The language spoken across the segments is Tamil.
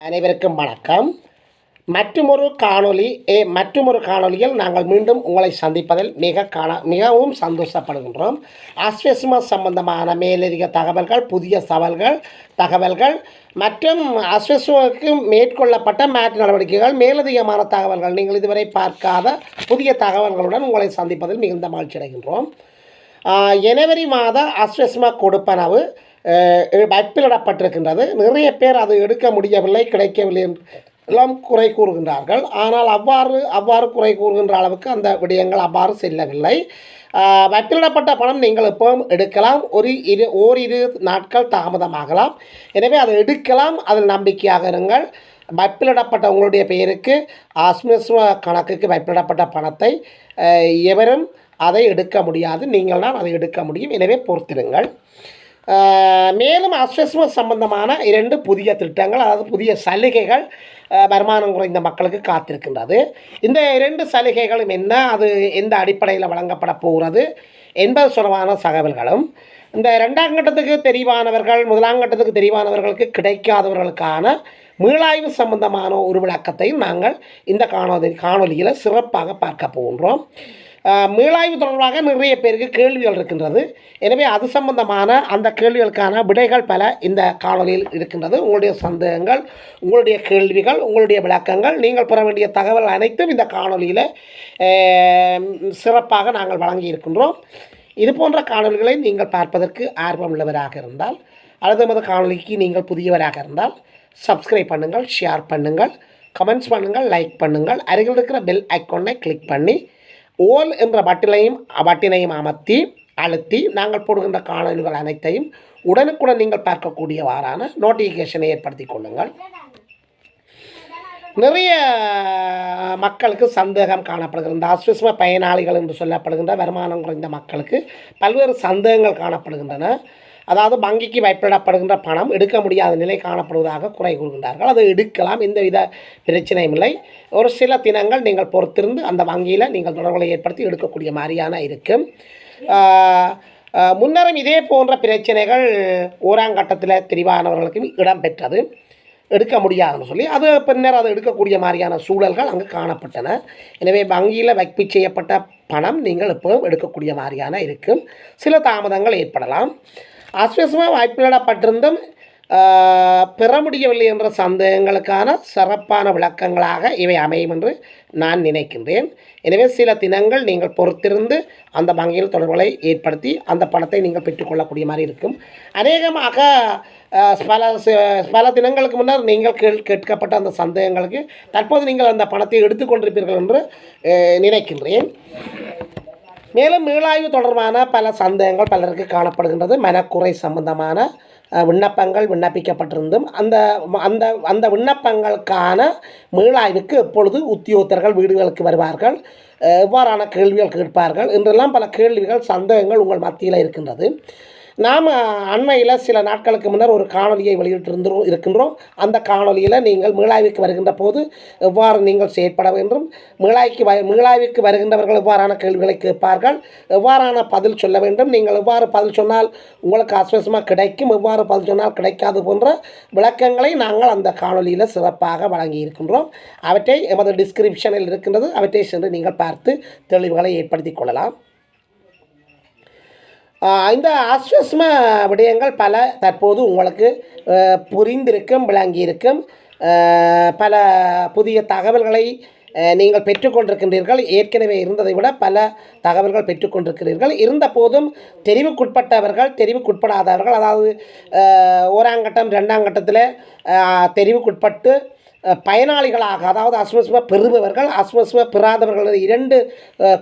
அனைவருக்கும் வணக்கம். மற்றுமொரு காணொளி ஏ மற்றுமொரு காணொளியில் நாங்கள் மீண்டும் உங்களை சந்திப்பதில் மிக காண மிகவும் சந்தோஷப்படுகின்றோம். அஸ்வஸ்மா சம்பந்தமான மேலதிக தகவல்கள் புதிய சவால்கள் தகவல்கள் மற்றும் அஸ்வஸ்மக்கு மேற்கொள்ளப்பட்ட மாற்று நடவடிக்கைகள் மேலதிகமான தகவல்கள் நீங்கள் இதுவரை பார்க்காத புதிய தகவல்களுடன் உங்களை சந்திப்பதில் மிகுந்த மகிழ்ச்சி அடைகின்றோம் ஜனவரி மாத அஸ்வஸ்ம கொடுப்பனவு வைப்பிலிடப்பட்டிருக்கின்றது நிறைய பேர் அதை எடுக்க முடியவில்லை கிடைக்கவில்லை என்று எல்லாம் குறை கூறுகின்றார்கள். ஆனால் அவ்வாறு அவ்வாறு குறை கூறுகின்ற அளவுக்கு அந்த விடயங்கள் அவ்வாறு செல்லவில்லை. வைப்பிலிடப்பட்ட பணம் நீங்கள் எப்பவும் எடுக்கலாம். ஒரு இரு ஓரிரு நாட்கள் தாமதமாகலாம். எனவே அதை எடுக்கலாம். அதில் நம்பிக்கையாக இருங்கள். வைப்பிலிடப்பட்ட உங்களுடைய பெயருக்கு ஆஸ்மிஸ்ம கணக்குக்கு வைப்பிலிடப்பட்ட பணத்தை எவரும் அதை எடுக்க முடியாது. நீங்கள் தான் அதை எடுக்க முடியும். எனவே பொறுத்திருங்கள். மேலும் அஸ்வஸ்ம சம்பந்தமான இரண்டு புதிய திட்டங்கள் அதாவது புதிய சலுகைகள் வருமானம் குறைந்த மக்களுக்கு காத்திருக்கின்றது. இந்த இரண்டு சலுகைகளும் என்ன? அது எந்த அடிப்படையில் வழங்கப்பட போகிறது? என்பது தொடர்பான தகவல்களும். இந்த ரெண்டாம் கட்டத்துக்கு தெரிவானவர்கள் முதலாம் கட்டத்துக்கு தெரிவானவர்களுக்கு கிடைக்காதவர்களுக்கான மீளாய்வு சம்பந்தமான ஒரு விளக்கத்தையும் நாங்கள் இந்த காணொலி காணொலியில் சிறப்பாக பார்க்க போகின்றோம். மீளாய்வு தொடர்பாக நிறைய பேருக்கு கேள்விகள் இருக்கின்றது. எனவே அது சம்பந்தமான அந்த கேள்விகளுக்கான விடைகள் பல இந்த காணொலியில் இருக்கின்றது. உங்களுடைய சந்தேகங்கள் உங்களுடைய கேள்விகள் உங்களுடைய விளக்கங்கள் நீங்கள் பெற வேண்டிய தகவல் அனைத்தும் இந்த காணொலியில் சிறப்பாக நாங்கள் வழங்கி இருக்கின்றோம். இது போன்ற காணொலிகளை நீங்கள் பார்ப்பதற்கு ஆர்வம் உள்ளவராக இருந்தால் அல்லது நமது காணொலிக்கு நீங்கள் புதியவராக இருந்தால் சப்ஸ்கிரைப் பண்ணுங்கள் ஷேர் பண்ணுங்கள் கமெண்ட்ஸ் பண்ணுங்கள் லைக் பண்ணுங்கள். அருகில் இருக்கிற பெல் ஐக்கோனை கிளிக் பண்ணி ஓல் என்ற பட்டிலையும் பட்டினையும் அமர்த்தி அழுத்தி நாங்கள் போடுகின்ற காணொலிகள் அனைத்தையும் உடனுக்குடன் நீங்கள் பார்க்கக்கூடியவாறான நோட்டிஃபிகேஷனை ஏற்படுத்தி கொள்ளுங்கள். நிறைய மக்களுக்கு சந்தேகம் காணப்படுகிறது இந்த அஸ்விஸ்ம பயனாளிகள் என்று சொல்லப்படுகின்ற வருமானம் குறைந்த மக்களுக்கு பல்வேறு சந்தேகங்கள் காணப்படுகின்றன. அதாவது வங்கிக்கு வைப்பிடப்படுகின்ற பணம் எடுக்க முடியாத நிலை காணப்படுவதாக குறை கூறுகின்றார்கள். அதை எடுக்கலாம் எந்தவித பிரச்சனையும் இல்லை. ஒரு சில தினங்கள் நீங்கள் பொறுத்திருந்து அந்த வங்கியில் நீங்கள் தொடர்புகளை ஏற்படுத்தி எடுக்கக்கூடிய மாதிரியான இருக்கும் முன்னரும் இதே போன்ற பிரச்சனைகள் ஓராங்கட்டத்தில் தெரிவானவர்களுக்கும் இடம்பெற்றது. எடுக்க முடியாதுன்னு சொல்லி அது பின்னர் அதை எடுக்கக்கூடிய மாதிரியான சூழல்கள் அங்கு காணப்பட்டன. எனவே வங்கியில் வைப்பு செய்யப்பட்ட பணம் நீங்கள் எப்போதும் எடுக்கக்கூடிய மாதிரியான இருக்கும் சில தாமதங்கள் ஏற்படலாம். அஸ்வசமாக வாய்ப்பிலிடப்பட்டிருந்தும் பெற முடியவில்லை என்ற சந்தேகங்களுக்கான சிறப்பான விளக்கங்களாக இவை அமையும் என்று நான் நினைக்கின்றேன். எனவே சில தினங்கள் நீங்கள் பொறுத்திருந்து அந்த வங்கியில் தொடர்புகளை ஏற்படுத்தி அந்த பணத்தை நீங்கள் பெற்றுக்கொள்ளக்கூடிய மாதிரி இருக்கும். அநேகமாக பல பல தினங்களுக்கு முன்னர் நீங்கள் கேள் கேட்கப்பட்ட அந்த சந்தேகங்களுக்கு தற்போது நீங்கள் அந்த பணத்தை எடுத்துக்கொண்டிருப்பீர்கள் என்று நினைக்கின்றேன். மேலும் மீளாய்வு தொடர்பான பல சந்தேகங்கள் பலருக்கு காணப்படுகின்றது. மனக்குறை சம்பந்தமான விண்ணப்பங்கள் விண்ணப்பிக்கப்பட்டிருந்தும் அந்த அந்த அந்த விண்ணப்பங்களுக்கான மீளாய்வுக்கு எப்பொழுது உத்தியோகத்தர்கள் வீடுகளுக்கு வருவார்கள்? எவ்வாறான கேள்விகள் கேட்பார்கள்? என்றெல்லாம் பல கேள்விகள் சந்தேகங்கள் உங்கள் மத்தியில் இருக்கின்றது. நாம் அண்மையில் சில நாட்களுக்கு முன்னர் ஒரு காணொலியை வெளியிட்டிருந்தோம் இருக்கின்றோம். அந்த காணொலியில் நீங்கள் மீளாய்வுக்கு வருகின்ற போது எவ்வாறு நீங்கள் செயற்பட வேண்டும்? மீளாய்க்கு வ மீளாய்வுக்கு வருகின்றவர்கள் எவ்வாறான கேள்விகளை கேட்பார்கள்? எவ்வாறான பதில் சொல்ல வேண்டும்? நீங்கள் எவ்வாறு பதில் சொன்னால் உங்களுக்கு ஆஸ்வசமாக கிடைக்கும்? எவ்வாறு பதில் சொன்னால் கிடைக்காது போன்ற விளக்கங்களை நாங்கள் அந்த காணொலியில் சிறப்பாக வழங்கி இருக்கின்றோம் அவற்றை எமது டிஸ்கிரிப்ஷனில் இருக்கின்றது. அவற்றை சென்று நீங்கள் பார்த்து தெளிவுகளை ஏற்படுத்தி கொள்ளலாம். இந்த ஆஸ்வஸ்ம விடயங்கள் பல தற்போது உங்களுக்கு புரிந்திருக்கும் விளங்கியிருக்கும். பல புதிய தகவல்களை நீங்கள் பெற்றுக்கொண்டிருக்கின்றீர்கள். ஏற்கனவே இருந்ததை விட பல தகவல்கள் பெற்றுக்கொண்டிருக்கிறீர்கள். இருந்த போதும் தெரிவுக்குட்பட்டவர்கள் தெரிவுக்குட்படாதவர்கள் அதாவது ஓராங்கட்டம் ரெண்டாங்கட்டத்தில் ரெண்டாம் கட்டத்தில் தெரிவுக்குட்பட்டு பயனாளிகளாக அதாவது அஸ்வஸ்வ பெறுபவர்கள் அஸ்வஸ்வ பெறாதவர்கள் இரண்டு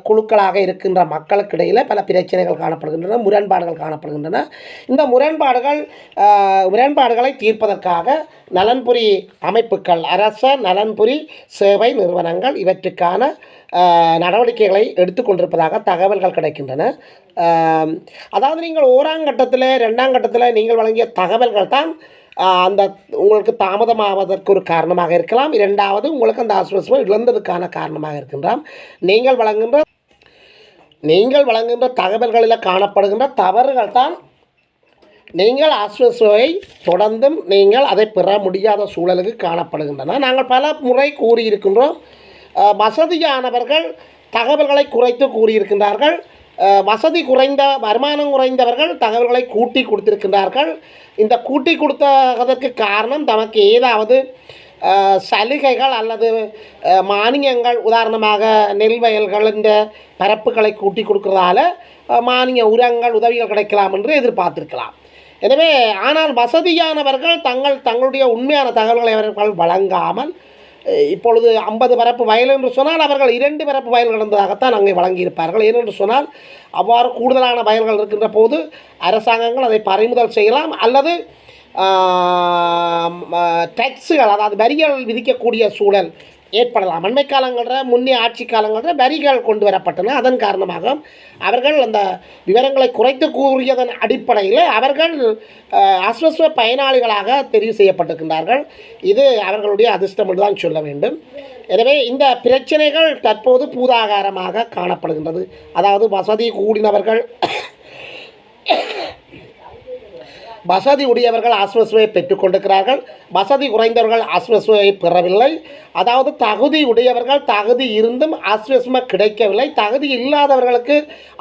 குழுக்களாக இருக்கின்ற மக்களுக்கு இடையில் பல பிரச்சனைகள் காணப்படுகின்றன முரண்பாடுகள் காணப்படுகின்றன. இந்த முரண்பாடுகள் முரண்பாடுகளை தீர்ப்பதற்காக நலன்புரி அமைப்புகள் அரச நலன்புரி சேவை நிறுவனங்கள் இவற்றுக்கான நடவடிக்கைகளை எடுத்துக்கொண்டிருப்பதாக தகவல்கள் கிடைக்கின்றன. அதாவது நீங்கள் ஓராங்கட்டத்தில் ரெண்டாம் கட்டத்தில் நீங்கள் வழங்கிய தகவல்கள் தான் அந்த உங்களுக்கு தாமதமாவதற்கு ஒரு காரணமாக இருக்கலாம். இரண்டாவது உங்களுக்கு அந்த ஆஸ்வசம் இழந்ததுக்கான காரணமாக இருக்கின்றாம். நீங்கள் வழங்குகின்ற நீங்கள் வழங்குகின்ற தகவல்களில் காணப்படுகின்ற தவறுகள் தான் நீங்கள் ஆஸ்வசுவை தொடர்ந்தும் நீங்கள் அதை பெற முடியாத சூழலுக்கு காணப்படுகின்றன. நாங்கள் பல முறை கூறியிருக்கின்றோம். வசதியானவர்கள் தகவல்களை குறைத்து கூறியிருக்கின்றார்கள். வசதி குறைந்த வருமானம் குறைந்தவர்கள் தகவல்களை கூட்டி கொடுத்திருக்கின்றார்கள். இந்த கூட்டி கொடுத்ததற்கு காரணம் தமக்கு ஏதாவது சலுகைகள் அல்லது மானியங்கள் உதாரணமாக நெல் வயல்களின் பரப்புகளை கூட்டி கொடுக்கறதால மானிய உரங்கள் உதவிகள் கிடைக்கலாம் என்று எதிர்பார்த்திருக்கலாம். எனவே ஆனால் வசதியானவர்கள் தங்கள் தங்களுடைய உண்மையான தகவல்களை அவர்கள் வழங்காமல் இப்பொழுது ஐம்பது பரப்பு வயல் என்று சொன்னால் அவர்கள் இரண்டு பரப்பு வயல் கடந்ததாகத்தான் அங்கே வழங்கியிருப்பார்கள். ஏனென்று சொன்னால் அவ்வாறு கூடுதலான வயல்கள் இருக்கின்ற போது அரசாங்கங்கள் அதை பறிமுதல் செய்யலாம் அல்லது டேக்ஸுகள் அதாவது வரிகள் விதிக்கக்கூடிய சூழல் ஏற்படலாம். அண்மை காலங்களில் முன்னே ஆட்சி காலங்களில் வரிகள் கொண்டு வரப்பட்டன. அதன் காரணமாக அவர்கள் அந்த விவரங்களை குறைத்து கூறியதன் அடிப்படையில் அவர்கள் அஸ்வஸ்வ பயனாளிகளாக தெரிவு செய்யப்பட்டிருக்கின்றார்கள். இது அவர்களுடைய அதிர்ஷ்டம் என்று தான் சொல்ல வேண்டும். எனவே இந்த பிரச்சனைகள் தற்போது பூதாகாரமாக காணப்படுகின்றது. அதாவது வசதி கூடினவர்கள் வசதி உடையவர்கள் ஆஸ்வசுவை பெற்றுக்கொண்டிருக்கிறார்கள் வசதி குறைந்தவர்கள் ஆஸ்வசுவை பெறவில்லை. அதாவது தகுதி உடையவர்கள் தகுதி இருந்தும் ஆஸ்வசுமை கிடைக்கவில்லை. தகுதி இல்லாதவர்களுக்கு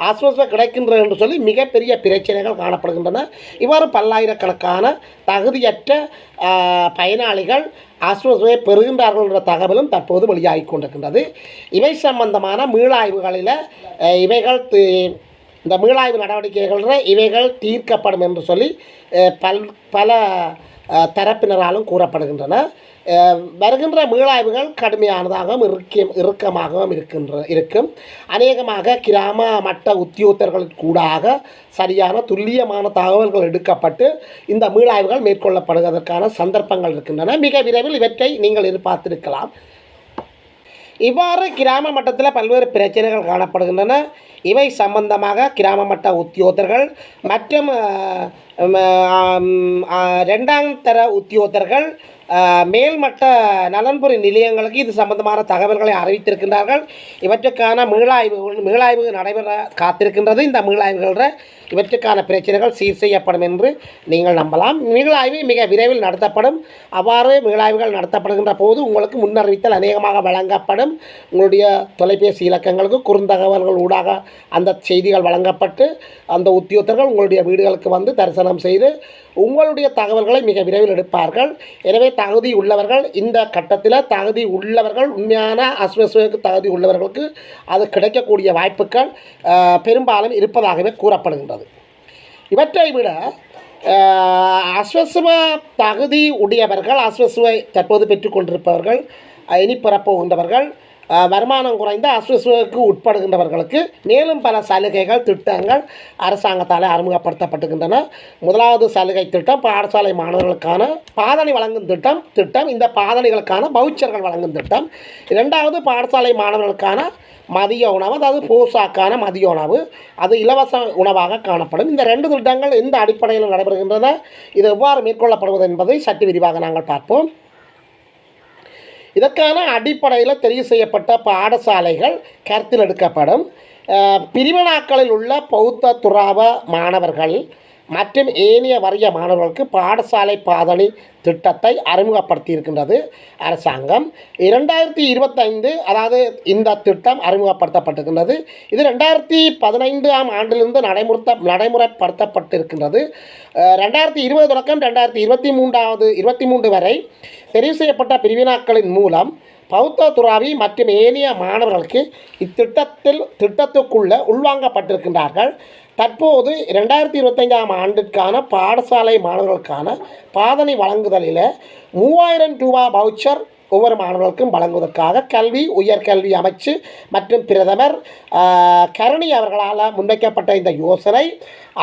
ஆஸ்வசுமை கிடைக்கின்றது என்று சொல்லி மிகப்பெரிய பிரச்சனைகள் காணப்படுகின்றன. இவ்வாறு பல்லாயிரக்கணக்கான தகுதியற்ற பயனாளிகள் ஆஸ்வசுவை பெறுகின்றார்கள் என்ற தகவலும் தற்போது வெளியாகி கொண்டிருக்கின்றது. இவை சம்பந்தமான மீளாய்வுகளில் இவைகள் இந்த மீளாய்வு நடவடிக்கைகளில் இவைகள் தீர்க்கப்படும் என்று சொல்லி பல் பல தரப்பினராலும் கூறப்படுகின்றன. வருகின்ற மீளாய்வுகள் கடுமையானதாகவும் இருக்க இறுக்கமாகவும் இருக்கின்ற இருக்கும். அநேகமாக கிராம மட்ட உத்தியோகத்தர்களுக்கு கூடாக சரியான துல்லியமான தகவல்கள் எடுக்கப்பட்டு இந்த மீளாய்வுகள் மேற்கொள்ளப்படுவதற்கான சந்தர்ப்பங்கள் இருக்கின்றன. மிக விரைவில் இவற்றை நீங்கள் எதிர்பார்த்திருக்கலாம். இவ்வாறு கிராம மட்டத்தில் பல்வேறு பிரச்சனைகள் காணப்படுகின்றன. இவை சம்பந்தமாக கிராம மட்ட உத்தியோகர்கள் மற்றும் ரெண்டாம் தர உத்தியோகர்கள் மேல்மட்ட நலன்புரி நிலையங்களுக்கு இது சம்பந்தமான தகவல்களை அறிவித்திருக்கின்றார்கள். இவற்றுக்கான மீளாய்வுகள் மீளாய்வு நடைபெற காத்திருக்கின்றது. இந்த மீளாய்வுகளில் இவற்றுக்கான பிரச்சனைகள் சீர் செய்யப்படும் என்று நீங்கள் நம்பலாம். மீளாய்வு மிக விரைவில் நடத்தப்படும். அவ்வாறு மீளாய்வுகள் நடத்தப்படுகின்ற போது உங்களுக்கு முன்னறிவித்தல் அநேகமாக வழங்கப்படும். உங்களுடைய தொலைபேசி இலக்கங்களுக்கு குறுந்தகவல்கள் ஊடாக அந்த செய்திகள் வழங்கப்பட்டு அந்த உத்தியோகத்தர்கள் உங்களுடைய வீடுகளுக்கு வந்து தரிசனம் செய்து உங்களுடைய தகவல்களை மிக விரைவில் எடுப்பார்கள். எனவே தகுதி உள்ளவர்கள் இந்த கட்டத்தில் தகுதி உள்ளவர்கள் உண்மையான அஸ்வசுக்கு தகுதி உள்ளவர்களுக்கு அது கிடைக்கக்கூடிய வாய்ப்புகள் பெரும்பாலும் இருப்பதாகவே கூறப்படுகின்றது. இவற்றை விட அஸ்வசுவ தகுதி உடையவர்கள் அஸ்வசுவை தற்போது பெற்றுக்கொண்டிருப்பவர்கள் இனி பெறப்போகின்றவர்கள் வருமானம் குறைந்த அஸ்வசுவுக்கு உட்படுகின்றவர்களுக்கு மேலும் பல சலுகைகள் திட்டங்கள் அரசாங்கத்தால் அறிமுகப்படுத்தப்பட்டுகின்றன முதலாவது சலுகை திட்டம் பாடசாலை மாணவர்களுக்கான பாதணி வழங்கும் திட்டம். திட்டம் இந்த பாதணிகளுக்கான பவுச்சர்கள் வழங்கும் திட்டம். இரண்டாவது பாடசாலை மாணவர்களுக்கான மதிய உணவு அதாவது போசாக்கான மதிய உணவு. அது இலவச உணவாக காணப்படும். இந்த ரெண்டு திட்டங்கள் எந்த அடிப்படையில் நடைபெறுகின்றன? இது எவ்வாறு மேற்கொள்ளப்படுவது என்பதை சற்று விரிவாக நாங்கள் பார்ப்போம். இதற்கான அடிப்படையில் தெரிவு செய்யப்பட்ட பாடசாலைகள் கருத்தில் எடுக்கப்படும். பிரிவினாக்களில் உள்ள பௌத்த துறாவ மாணவர்கள் மற்றும் ஏனைய வறிய மாணவர்களுக்கு பாடசாலை பாதணி திட்டத்தை அறிமுகப்படுத்தியிருக்கின்றது அரசாங்கம். இரண்டாயிரத்தி இருபத்தைந்து அதாவது இந்த திட்டம் அறிமுகப்படுத்தப்பட்டிருக்கின்றது. இது ரெண்டாயிரத்தி பதினைந்தாம் ஆண்டிலிருந்து நடைமுறை நடைமுறைப்படுத்தப்பட்டிருக்கின்றது. ரெண்டாயிரத்தி இருபது தொடக்கம் ரெண்டாயிரத்தி இருபத்தி மூன்றாவது இருபத்தி மூன்று வரை தெரிவு செய்யப்பட்ட பிரிவினாக்களின் மூலம் பௌத்த துறாவி மற்றும் ஏனைய மாணவர்களுக்கு இத்திட்டத்தில் திட்டத்துக்குள்ள உள்வாங்கப்பட்டிருக்கின்றார்கள். தற்போது ரெண்டாயிரத்தி இருபத்தஞ்சாம் ஆண்டுக்கான பாடசாலை மாணவர்களுக்கான பாதனை வழங்குதலில் மூவாயிரம் ரூபா பவுச்சர் ஒவ்வொரு மாணவர்களுக்கும் வழங்குவதற்காக கல்வி உயர்கல்வி அமைச்சு மற்றும் பிரதமர் கரணி கருணி அவர்களால் முன்வைக்கப்பட்ட இந்த யோசனை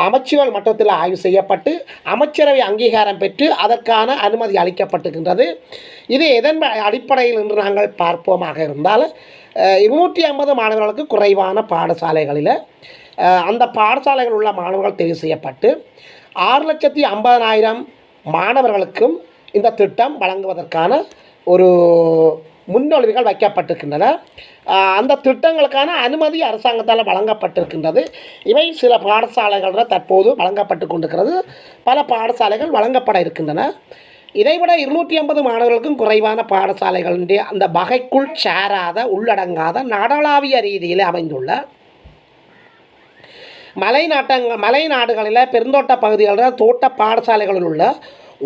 அமைச்சுகள் மட்டத்தில் ஆய்வு செய்யப்பட்டு அமைச்சரவை அங்கீகாரம் பெற்று அதற்கான அனுமதி அளிக்கப்பட்டிருக்கின்றது. இது எதன் அடிப்படையில் என்று நாங்கள் பார்ப்போமாக இருந்தால் இருநூற்றி ஐம்பது மாணவர்களுக்கு குறைவான பாடசாலைகளில் அந்த பாடசாலைகள் உள்ள மாணவர்கள் தெரிவு செய்யப்பட்டு ஆறு லட்சத்தி ஐம்பதனாயிரம் மாணவர்களுக்கும் இந்த திட்டம் வழங்குவதற்கான ஒரு முன்மொழிவுகள் வைக்கப்பட்டிருக்கின்றன. அந்த திட்டங்களுக்கான அனுமதி அரசாங்கத்தால் வழங்கப்பட்டிருக்கின்றது. இவை சில பாடசாலைகளில் தற்போது வழங்கப்பட்டு கொண்டிருக்கிறது. பல பாடசாலைகள் வழங்கப்பட இருக்கின்றன. இதைவிட இருநூற்றி ஐம்பது மாணவர்களுக்கும் குறைவான பாடசாலைகளுடைய அந்த வகைக்குள் சேராத உள்ளடங்காத நாடளாவிய ரீதியில் அமைந்துள்ள மலை நாட்டங்க மலை நாடுகளில் பெருந்தோட்ட பகுதிகளில் தோட்ட பாடசாலைகளில் உள்ள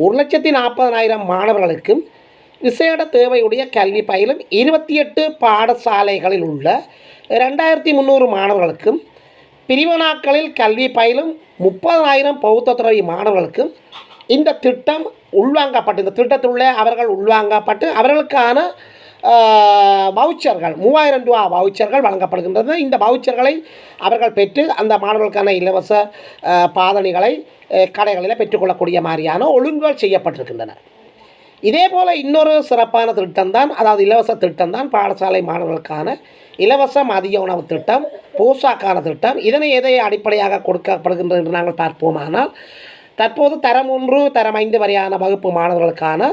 ஒரு லட்சத்தி நாற்பதனாயிரம் மாணவர்களுக்கும் விசேட தேவையுடைய கல்வி பயிலும் இருபத்தி எட்டு பாடசாலைகளில் உள்ள ரெண்டாயிரத்தி முந்நூறு மாணவர்களுக்கும் பிரிவினாக்களில் கல்வி பயிலும் முப்பதாயிரம் பௌத்த துறவி மாணவர்களுக்கும் இந்த திட்டம் உள்வாங்கப்பட்டு இந்த திட்டத்துள்ளே அவர்கள் உள்வாங்கப்பட்டு அவர்களுக்கான வவுச்சர்கள் மூவாயிரம் ரூபா வவுச்சர்கள் வழங்கப்படுகின்றது இந்த வவுச்சர்களை அவர்கள் பெற்று அந்த மாணவர்களுக்கான இலவச பாதணிகளை கடைகளில் பெற்றுக்கொள்ளக்கூடிய மாதிரியான ஒழுங்குகள் செய்யப்பட்டிருக்கின்றன. இதே போல் இன்னொரு சிறப்பான திட்டம் தான் அதாவது இலவச திட்டம் தான் பாடசாலை மாணவர்களுக்கான இலவச மதிய உணவு திட்டம் போசாக்கான திட்டம். இதனை எதை அடிப்படையாக கொடுக்கப்படுகின்றது என்று நாங்கள் பார்ப்போமானால் தற்போது தரம் ஒன்று தரம் ஐந்து வரையான வகுப்பு மாணவர்களுக்கான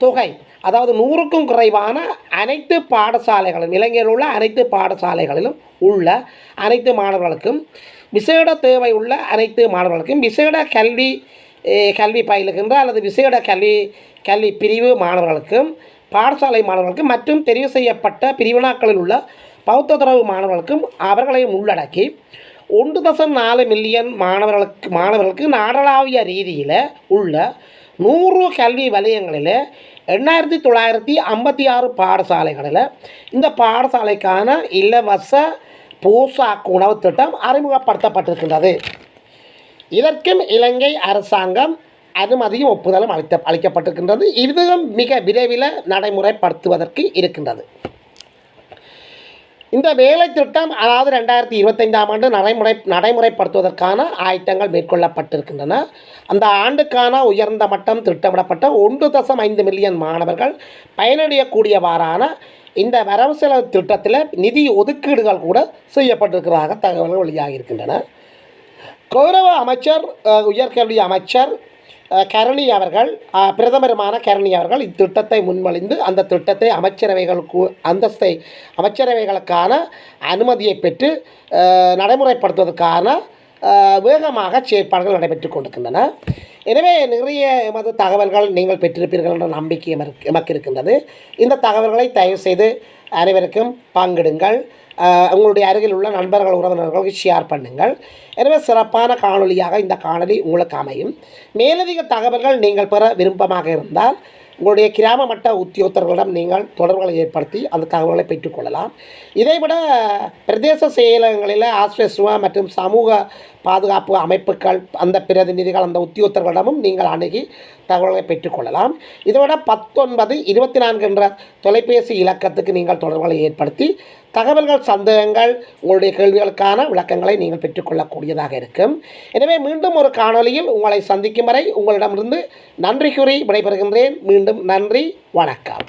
தொகை அதாவது நூறுக்கும் குறைவான அனைத்து பாடசாலைகளும் இலங்கையில் உள்ள அனைத்து பாடசாலைகளிலும் உள்ள அனைத்து மாணவர்களுக்கும் விசேட தேவை உள்ள அனைத்து மாணவர்களுக்கும் விசேட கல்வி கல்வி பயிலுகின்ற அல்லது விசேட கல்வி கல்வி பிரிவு மாணவர்களுக்கும் பாடசாலை மாணவர்களுக்கும் மற்றும் தெரிவு செய்யப்பட்ட பிரிவினாக்களில் உள்ள பௌத்த துறவு மாணவர்களுக்கும் அவர்களையும் உள்ளடக்கி ஒன்று தசம் நாலு மில்லியன் மாணவர்களுக்கு மாணவர்களுக்கு நாடளாவிய ரீதியில் உள்ள நூறு கல்வி வலயங்களில் எண்ணாயிரத்தி தொள்ளாயிரத்தி ஐம்பத்தி ஆறு பாடசாலைகளில் இந்த பாடசாலைக்கான இலவச போசாக்கு உணவு திட்டம் அறிமுகப்படுத்தப்பட்டிருக்கின்றது. இதற்கும் இலங்கை அரசாங்கம் அனுமதியும் ஒப்புதலும் அளித்த அளிக்கப்பட்டிருக்கின்றது. இதுவும் மிக விரைவில் நடைமுறைப்படுத்துவதற்கு இருக்கின்றது. இந்த வேலை திட்டம் அதாவது ரெண்டாயிரத்தி இருபத்தைந்தாம் ஆண்டு நடைமுறை நடைமுறைப்படுத்துவதற்கான ஆயத்தங்கள் மேற்கொள்ளப்பட்டிருக்கின்றன. அந்த ஆண்டுக்கான உயர்ந்த மட்டம் திட்டமிடப்பட்ட ஒன்று தசம் ஐந்து மில்லியன் மாணவர்கள் பயனடையக்கூடியவாறான இந்த வரவு செலவு திட்டத்தில் நிதி ஒதுக்கீடுகள் கூட செய்யப்பட்டிருக்கிறதாக தகவல்கள் வெளியாகியிருக்கின்றன. கௌரவ அமைச்சர் உயர்கல்வி அமைச்சர் கரணி அவர்கள் பிரதமருமான கரணி அவர்கள் இத்திட்டத்தை முன்மொழிந்து அந்த திட்டத்தை அமைச்சரவைகளுக்கு அந்தஸ்தை அமைச்சரவைகளுக்கான அனுமதியை பெற்று நடைமுறைப்படுத்துவதற்கான வேகமாக செயற்பாடுகள் நடைபெற்று கொண்டிருக்கின்றன. எனவே நிறைய எமது தகவல்கள் நீங்கள் பெற்றிருப்பீர்கள் என்ற நம்பிக்கை எமக்கு இருக்கின்றது. இந்த தகவல்களை தயவுசெய்து அனைவருக்கும் பங்கிடுங்கள். உங்களுடைய அருகில் உள்ள நண்பர்கள் உறவினர்களுக்கு ஷேர் பண்ணுங்கள். எனவே சிறப்பான காணொலியாக இந்த காணொலி உங்களுக்கு அமையும். மேலதிக தகவல்கள் நீங்கள் பெற விருப்பமாக இருந்தால் உங்களுடைய கிராம மட்ட உத்தியோகத்தர்களிடம் நீங்கள் தொடர்புகளை ஏற்படுத்தி அந்த தகவல்களை பெற்றுக்கொள்ளலாம் இதைவிட பிரதேச செயலகங்களில் ஆஸ்வசுவா மற்றும் சமூக பாதுகாப்பு அமைப்புகள் அந்த பிரதிநிதிகள் அந்த உத்தியோகத்தர்களிடமும் நீங்கள் அணுகி தகவல்களை பெற்றுக்கொள்ளலாம் இதைவிட பத்தொன்பது இருபத்தி நான்கு என்ற தொலைபேசி இலக்கத்துக்கு நீங்கள் தொடர்புகளை ஏற்படுத்தி தகவல்கள் சந்தேகங்கள் உங்களுடைய கேள்விகளுக்கான விளக்கங்களை நீங்கள் பெற்றுக்கொள்ளக்கூடியதாக இருக்கும். எனவே மீண்டும் ஒரு காணொலியில் உங்களை சந்திக்கும் வரை உங்களிடமிருந்து நன்றி கூறி விடைபெறுகின்றேன். மீண்டும் நன்றி வணக்கம்.